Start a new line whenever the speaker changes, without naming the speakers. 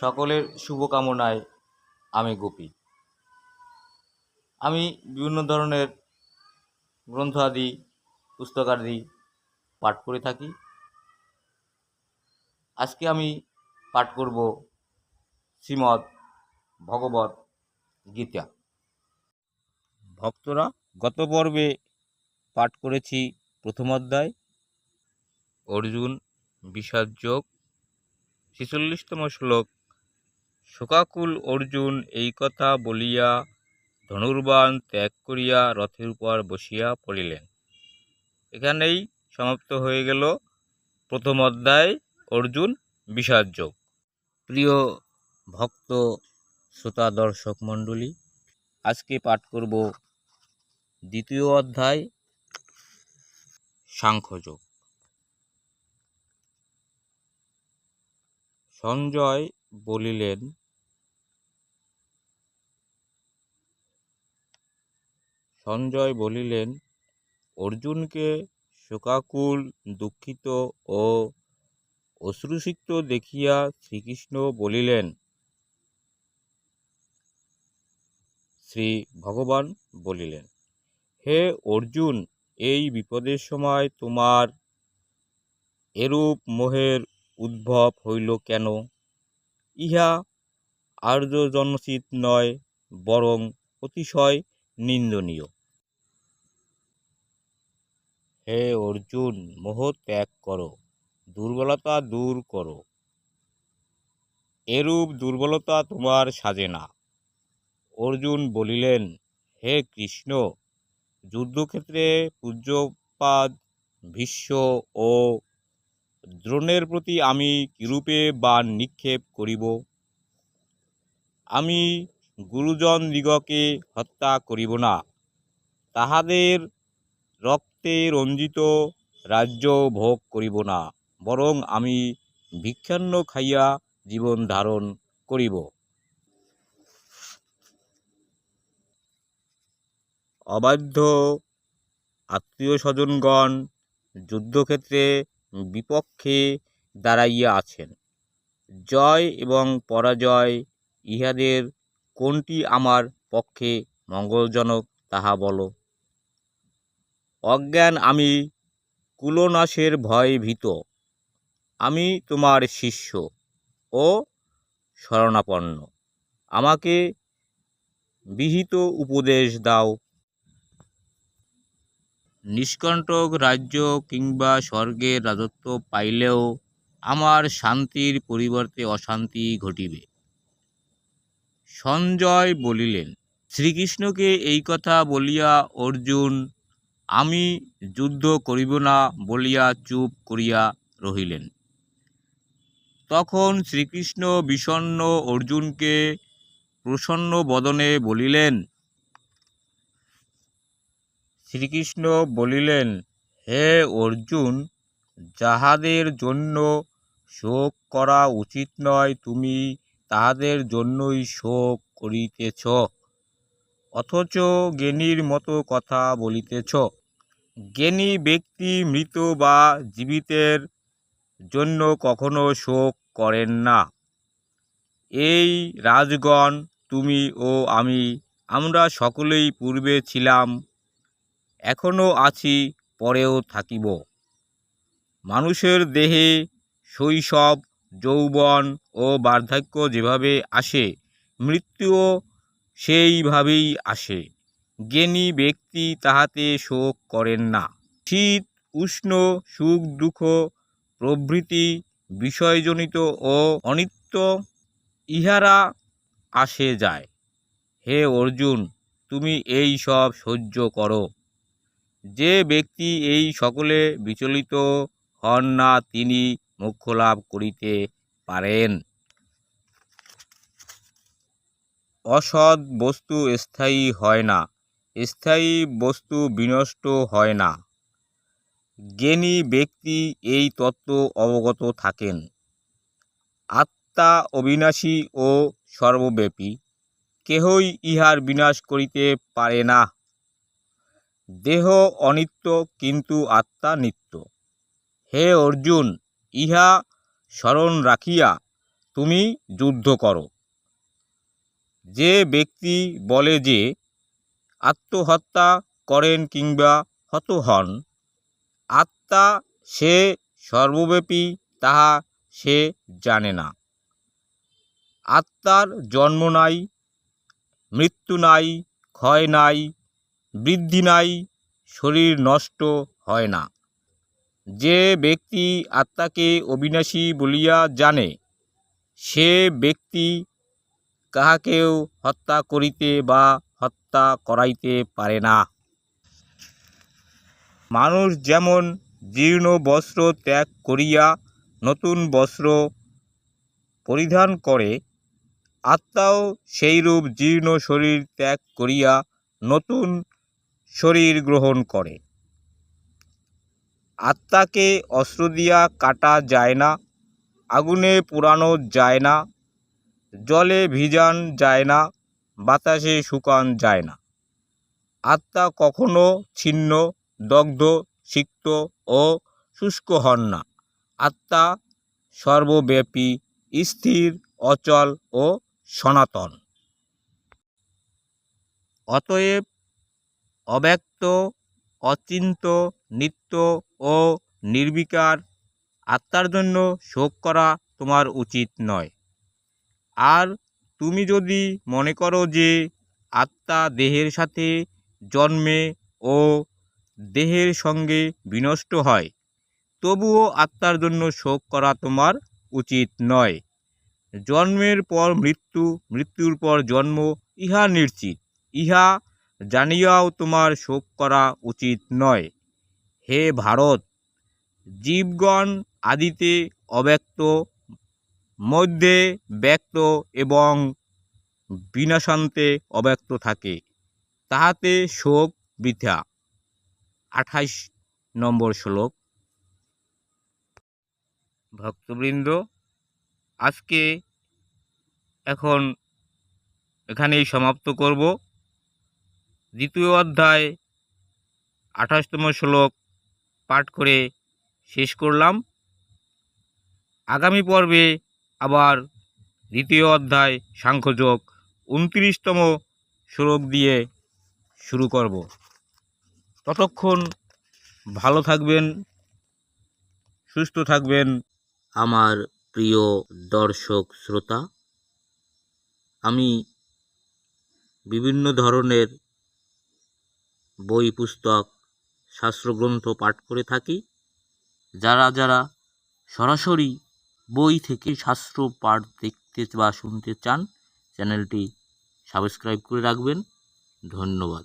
সকলের শুভকামনায় আমি গোপী। আমি বিভিন্ন ধরনের গ্রন্থ আদি পুস্তকাদি পাঠ করে থাকি। আজকে আমি পাঠ করব শ্রীমদ্ ভগবত গীতা। ভক্তরা, গত পর্বে পাঠ করেছি প্রথম অধ্যায়। অর্জুন, বিষাদ যোগ, ছেচল্লিশতম শ্লোক শোকাকুল অর্জুন এই কথা বলিয়া ধনুর্বাণ ত্যাগ করিয়া রথের উপর বসিয়া পড়িলেন। এখানেই সমাপ্ত হয়ে গেল প্রথম অধ্যায়, অর্জুন বিষাদ যোগ। প্রিয় ভক্ত, শ্রোতা, দর্শক, মণ্ডলী, আজকে পাঠ করব দ্বিতীয় অধ্যায় সাংখ্যযোগ সঞ্জয় বলিলেন, সঞ্জয় বলিলেন, অর্জুনকে শোকাকুল, দুঃখিত ও অশ্রুসিক্ত দেখিয়া শ্রীকৃষ্ণ বলিলেন, শ্রী ভগবান বলিলেন, হে অর্জুন, এই বিপদের সময় তোমার এরূপ মোহের উদ্ভব হইল কেন? ইহা আর্য জনচিত নয়, বরং অতিশয় নিন্দনীয়। হে অর্জুন মোহ ত্যাগ করো, দুর্বলতা দূর করো। এরূপ দুর্বলতা তোমার সাজে না। অর্জুন বলিলেন, হে কৃষ্ণ, যুদ্ধক্ষেত্রে পূজ্যপাদ, ভীষ্ম ও দ্রোণের প্রতি আমি কিরূপে বাণ নিক্ষেপ করিব? আমি গুরুজন দিগকে হত্যা করিব না। তাহাদের রক্তে রঞ্জিত রাজ্য ভোগ করিব না, বরং আমি ভিক্ষান্ন খাইয়া জীবন ধারণ করিব। অবাধ্য আত্মীয় স্বজনগণ যুদ্ধক্ষেত্রে বিপক্ষে দাঁড়াইয়া আছেন। জয় এবং পরাজয় ইহাদের কোনটি আমার পক্ষে মঙ্গলজনক তাহা বলো। অজ্ঞান আমি কুলনাশের ভয় ভীত। আমি তোমার শিষ্য ও শরণাপন্ন। আমাকে বিহিত উপদেশ দাও নিষ্কণ্টক রাজ্য কিংবা স্বর্গের রাজত্ব পাইলেও আমার শান্তির পরিবর্তে অশান্তি ঘটিবে। সঞ্জয় বলিলেন, শ্রীকৃষ্ণকে এই কথা বলিয়া অর্জুন, আমি যুদ্ধ করিব না বলিয়া চুপ করিয়া রহিলেন। তখন শ্রীকৃষ্ণ বিষণ্ণ অর্জুনকে প্রসন্ন বদনে বলিলেন শ্রীকৃষ্ণ বলিলেন, হে অর্জুন, যাহাদের জন্য শোক করা উচিত নয়, তুমি তাহাদের জন্যই শোক করিতেছ। অথচ জ্ঞানীর মতো কথা বলিতেছ। জ্ঞানী ব্যক্তি মৃত বা জীবিতের জন্য কখনো শোক করেন না। এই রাজগণ, তুমি ও আমি, আমরা সকলেই পূর্বে ছিলাম এখনও আছি, পরেও থাকিব। মানুষের দেহে শৈশব, যৌবন ও বার্ধক্য যেভাবে আসে, মৃত্যুও সেইভাবেই আসে। জ্ঞানী ব্যক্তি তাহাতে শোক করেন না। শীত, উষ্ণ, সুখ, দুঃখ, প্রভৃতি বিষয়জনিত ও অনিত্য ইহারা আসে যায়। হে অর্জুন, তুমি এই সব সহ্য করো। যে ব্যক্তি এই সকলে বিচলিত হন না, তিনি মোক্ষ লাভ করিতে পারেন। অসৎ বস্তু স্থায়ী হয় না, স্থায়ী বস্তু বিনষ্ট হয় না। জ্ঞানী ব্যক্তি এই তত্ত্ব অবগত থাকেন। আত্মা অবিনাশী ও সর্বব্যাপী, কেহই ইহার বিনাশ করিতে পারে না। দেহ অনিত্য, কিন্তু আত্মা নিত্য। হে অর্জুন, ইহা স্মরণ রাখিয়া তুমি যুদ্ধ করো। যে ব্যক্তি বলে যে, আত্মহত্যা করেন কিংবা হত হন, আত্মা সে সর্বব্যাপী, তাহা সে জানে না। আত্মার জন্ম নাই, মৃত্যু নাই, ক্ষয় নাই বৃদ্ধি নাই, শরীর নষ্ট হয় না। যে ব্যক্তি আত্মাকে অবিনাশী বলিয়া জানে, সে ব্যক্তি কাহাকেও হত্যা করিতে বা হত্যা করাইতে পারে না। মানুষ যেমন জীর্ণ বস্ত্র ত্যাগ করিয়া নতুন বস্ত্র পরিধান করে, আত্মাও সেইরূপ জীর্ণ শরীর ত্যাগ করিয়া নতুন শরীর গ্রহণ করে। আত্মাকে অস্ত্র দিয়া কাটা যায় না, আগুনে পোড়ানো যায় না, জলে ভিজান যায় না, বাতাসে শুকান যায় না। আত্মা কখনো ছিন্ন, দগ্ধ, সিক্ত ও শুষ্ক হন না। আত্মা সর্বব্যাপী, স্থির, অচল ও সনাতন। অতএব অব্যক্ত, অচিন্ত, নিত্য ও নির্বিকার। আত্মার জন্য শোক করা তোমার উচিত নয়। আর তুমি যদি মনে করো যে আত্মা দেহের সাথে জন্মে ও দেহের সঙ্গে বিনষ্ট হয়, তবুও আত্মার জন্য শোক করা তোমার উচিত নয়। জন্মের পর মৃত্যু, মৃত্যুর পর জন্ম, ইহা নিশ্চিত। ইহা জানিয়াও তোমার শোক করা উচিত নয়। হে ভারত, জীবগণ আদিতে অব্যক্ত, মধ্যে ব্যক্ত এবং বিনাশান্তে অব্যক্ত থাকে, তাহাতে শোক বৃথা। আঠাইশ নম্বর শ্লোক। ভক্তবৃন্দ, আজকে এখন এখানেই সমাপ্ত করব। দ্বিতীয় অধ্যায়, আঠাশতম শ্লোক, পাঠ করে শেষ করলাম। আগামী পর্বে আবার দ্বিতীয় অধ্যায় সাংখ্যযোগ উনত্রিশতম শ্লোক দিয়ে শুরু করব। ততক্ষণ ভালো থাকবেন, সুস্থ থাকবেন আমার প্রিয় দর্শক শ্রোতা। আমি বিভিন্ন ধরনের বই, পুস্তক, শাস্ত্রগ্রন্থ পাঠ করে থাকি। যারা যারা সরাসরি বই থেকে শাস্ত্র পাঠ দেখতে বা শুনতে চান, চ্যানেলটি সাবস্ক্রাইব করে রাখবেন। ধন্যবাদ।